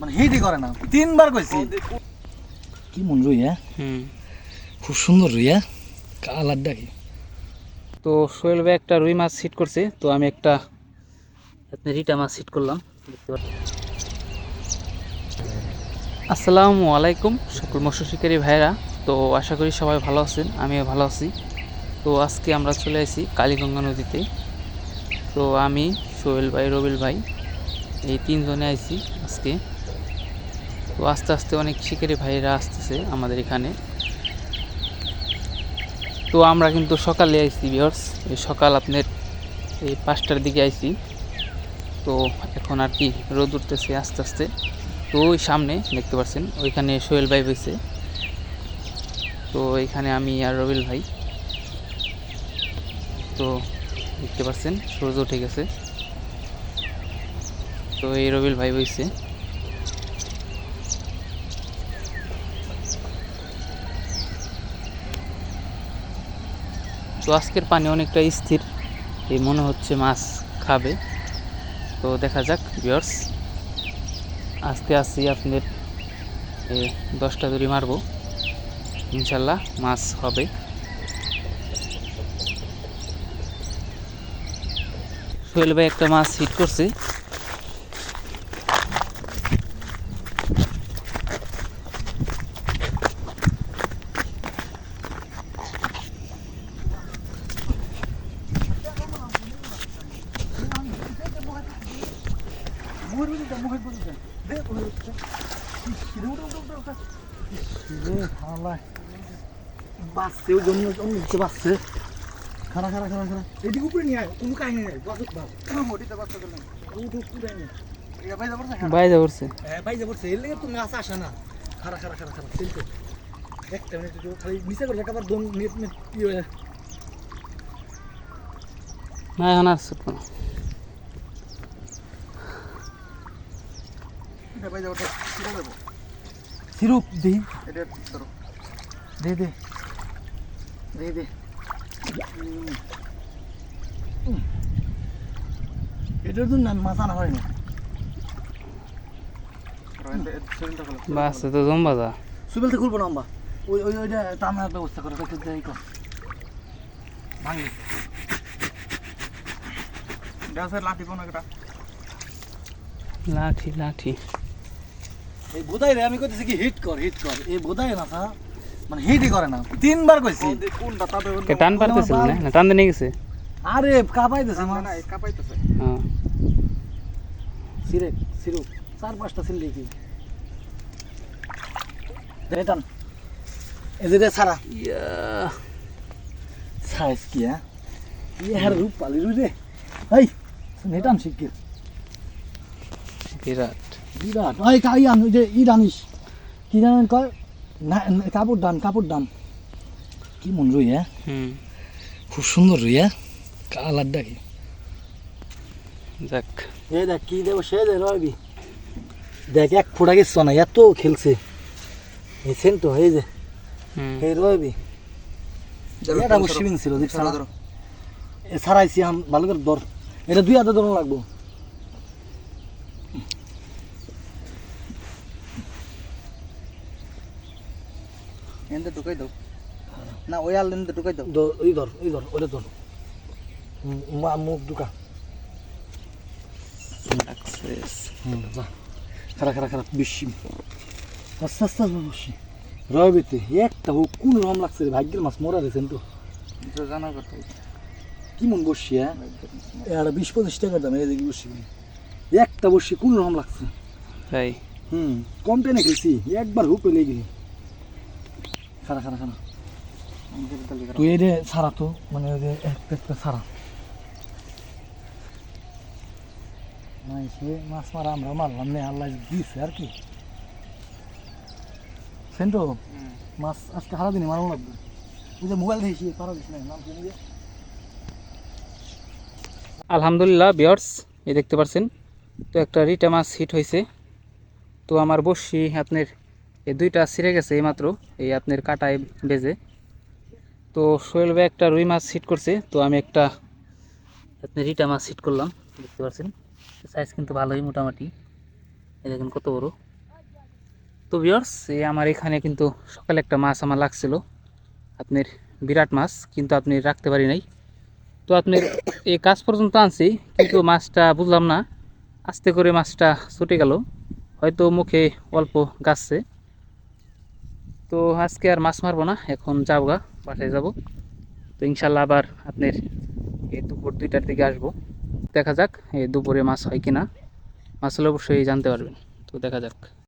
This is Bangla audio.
মানে হিটই করে না। তিনবার কইছি। কি রুই খুব সুন্দর রুই হ্যাঁ কালারটা কি? তো সোহেল ভাই একটা রুই মাছ সিট করছে তো আমি একটা রিটা মাছ সিট করলাম। আসসালামু আলাইকুম সকল মৎস্য শিকারী ভাইরা তো আশা করি সবাই ভালো আছেন আমিও ভালো আছি। তো আজকে আমরা চলে আসি কালীগঙ্গা নদীতে। তো আমি সোহেল ভাই, রবিল ভাই, এই তিনজনে আইছি আজকে। তো আস্তে আস্তে অনেক শিকারি ভাইরা আসতেছে আমাদের এখানে। তো আমরা কিন্তু সকালে আইছি বিয়ার্স এই সকাল আপনার এই পাঁচটার দিকে আইছি। তো এখন আর কি রোদ উঠতেছে আস্তে আস্তে। তো ওই সামনে দেখতে পাচ্ছেন, ওইখানে সোহেল ভাই বইছে। তো এখানে আমি আর রবিল ভাই। তো দেখতে পাচ্ছেন, সূর্য উঠে গেছে। তো এই রবিল ভাই বইছে। তো আজকের পানি অনেকটা স্থির, এই মনে হচ্ছে মাছ খাবে। তো দেখা যাক বিয়ার্স আজকে আসি আপনাদের দশটা দড়ি মারবো। ইনশাল্লাহ মাছ হবে। সোহেল ভাই একটা মাছ হিট করছে। বাসছে ওই জন্য অন্য কিছু বাসছে খারা খারা খারা খারা এদিকে উপরে নিয়ে আয় কোনো কাহিনী নাই বাস বাস কোনো মোটিতে বাচ্চা করলাম উঠ উঠ উঠে নিয়ে বাইরে পড়ছে। হ্যাঁ ভাই যাব এর লেগে তুমি আসা আসা না খারা খারা খারা খারা চলছে একটা মিনিট খালি নিচে করে একেবারে দম নেট নেট কি হয়ে না এখন ছুটবো না। ভাই যাব সিরুপ দেবো সিরুপ দেই। এটা ধরো। দে দে। দে দে। এটার জন্য মাথা না হয় না বাস তো জম্বা যা সুবেলতে খুলবো না আম্বা ওই ওই ওইটা টানার ব্যবস্থা করে একটু দেরি কর। ভাঙি। গ্যাসের লাঠি কোন একটা লাঠি লাঠি। এই বোধাই রে আমি কইতেছি কি হিট কর হিট কর। এই বোধাই না তা মানে হিটই করে না। তিনবার কইছি। কোনটা তাতে কে টান পারতেছিল না? না টান দিয়ে গেছে। আরে কাপাইতেছে মা না কাপাইতেছে। হ্যাঁ সিরে সিরুপ চার পাঁচটা সিল দেখি রেটান এদিকে সারা ইয়া। সাইজ কি হ্যাঁ? ইয়ে হার রূপ পালি রুই রে। এই নেটান শিখির বিরাট। বিরাট। ওই কাই আন ওই যে ই কি জানেন কয়? না কাপড় ডান কাপড় ডান কি মন রুই হ্যাঁ? খুব সুন্দর রুই হ্যাঁ? কালারটা কি যাক। দেখ কি দেবো সে দে রবি দেখ এক ফোটা গেছ না এত খেলছে। এই সেন্টো এই যে। হুম। এই রবি এটা বসে ছিল দেখছ ছাড়াইছি আম ভালো করে ধর। এটা দুই হাতে ধরুন লাগবো। এনতে ঢুকাই দাও। না ওই আল এনতে ঢুকাই দাও। ধর ওই ধর ওই ধর ওটা ধর। মা মুখ ঢুকা। বেশি। আস্তে আস্তে রবিতে একটা হোক কোন রকম লাগছে রে ভাগ্যের মাছ মরা রেছেন তো তো জানা কথা। কি মন বসছি হ্যাঁ? বিশ পঁচিশ টাকার দাম এই দেখি বসছি একটা বসছি কোন রকম লাগছে? তাই। হুম কম টেনে খেয়েছি একবার হুপ পেলে গেলি। খারা খারা খারা তুই এই সারা তো মানে ওই যে একটা একটা সারা নাই সে মাছ মারা আমরা মারলাম নে আল্লাহ দিছে আর কি। সেন্টো মাছ আজকে সারা দিনই মারানো লাগবে। ওই যে মোবাইল দেখি পারা দিস না নাম শুনে আলহামদুলিল্লাহ বিয়ার্স এই দেখতে পাচ্ছেন তো একটা রিটা মাছ হিট হয়েছে। তো আমার বসি আপনার এই দুইটা ছিঁড়ে গেছে এইমাত্র, এই আপনার কাটায় বেজে। তো সোহেল ভাই একটা রুই মাছ হিট করছে, তো আমি একটা আপনার রিটা মাছ হিট করলাম দেখতে পাচ্ছেন সাইজ কিন্তু ভালোই মোটামুটি। এই দেখুন কত বড়। তো ভিউয়ার্স এই আমার এখানে কিন্তু সকালে একটা মাছ আমার লাগছিল, আপনার বিরাট মাছ, কিন্তু আপনি রাখতে পারি নাই। তো আপনার এই কাজ পর্যন্ত আনছি, কিন্তু মাছটা বুঝলাম না, আস্তে করে মাছটা ছুটে গেল। হয়তো মুখে অল্প গাছছে। তো আজকে আর মাছ মারবো না, এখন যাব গা বাসায় যাব। তো ইনশাল্লাহ আবার আপনার এই দুপুর দুইটার দিকে আসব। দেখা যাক এই দুপুরে মাছ হয় কি না মাছ হলে অবশ্যই জানতে পারবেন। তো দেখা যাক।